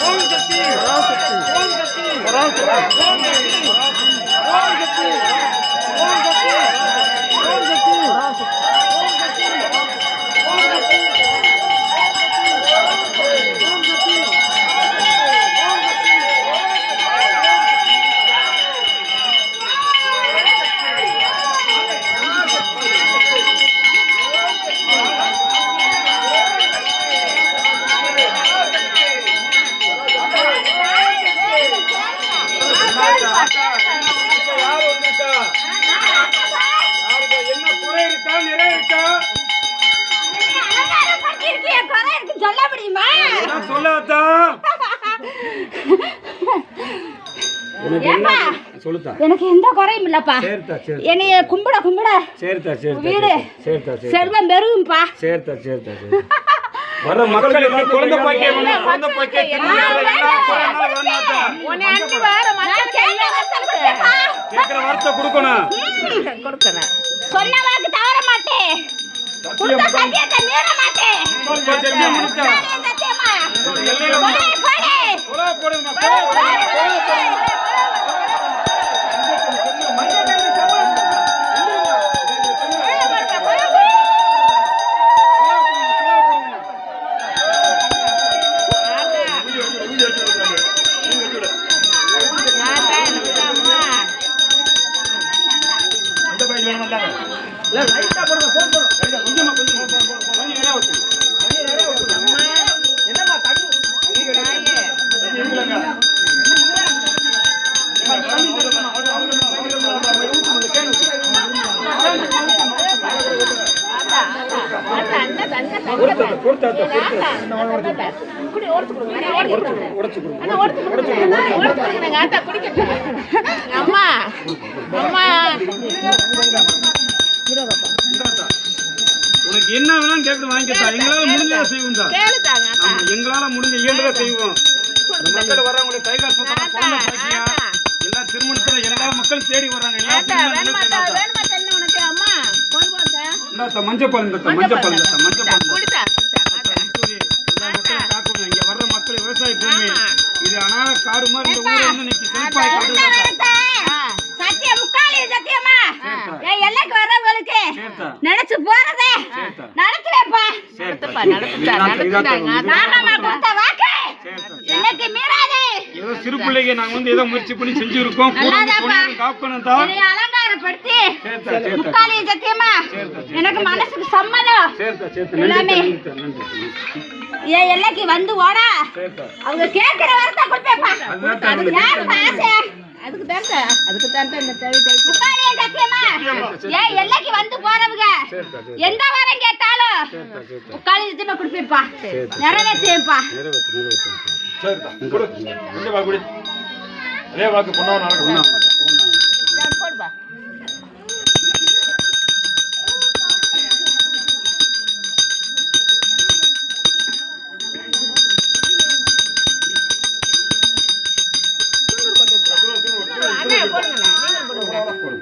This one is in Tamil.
Гол! Гол! Гол! Гол! எனக்கு எந்த குறையும் இல்லப்பா என்னைய கும்பிட கும்பிட வீடு செல்வம் பெருகும்பா சேர்த்தா சேர்த்தா வர மக்கள் குழந்தை பாக்கியம் குழந்தை பாக்கியம் உன்னை சொன்ன வாக்கு தவற மாட்டேன் ಪುಟ್ಟ ಸದ್ಯತೆ ಮೀರ ಮಾತೆ ಕೊಡೆ ಕೊಡೆ ಕೊಡೆ ಕೊಡೆ லைட்டா போடுங்க போன் போடுங்க அம்மா அம்மா. உனக்கு என்ன வேணாலும் கேட்டு வாங்கிக்கத்தா எங்களால முடிஞ்சதை செய்வோம் தான் எங்களால முடிஞ்ச இயன்றதை செய்வோம். மக்கள் வரவங்க கை கால் எல்லா திருமணத்துல எல்லா மக்களும் தேடி வர்றாங்க. எல்லா வேணுமா தண்ணி உனக்கு? அம்மா கொண்டு ಕಾಡು ಮಾರಿ எல்லைக்கு வரவங்களுக்கு நினைச்சு போறதே. நடக்கலப்பா நடத்துப்பா சிறு பிள்ளைங்க நாங்க வந்து ஏதோ முயற்சி பண்ணி செஞ்சிருக்கோம். காப்பணும் தான். படுத்தி முக்காலி சத்தியமா? எனக்கு மனசுக்கு சம்மதம். எல்லாமே. என் எல்லைக்கு வந்து ஓடா. அவங்க கேட்கிற வரத்தை கொடுப்பேப்பா. அதுக்கு யாருப்பா ஆசை ஏன் எல்லைக்கு வந்து போறவங்க. எந்த வாரம் கேட்டாலும் முக்காலி சத்தியமா கொடுப்பேப்பா. நிறைவேற்றியப்பா நிறைவேற்றி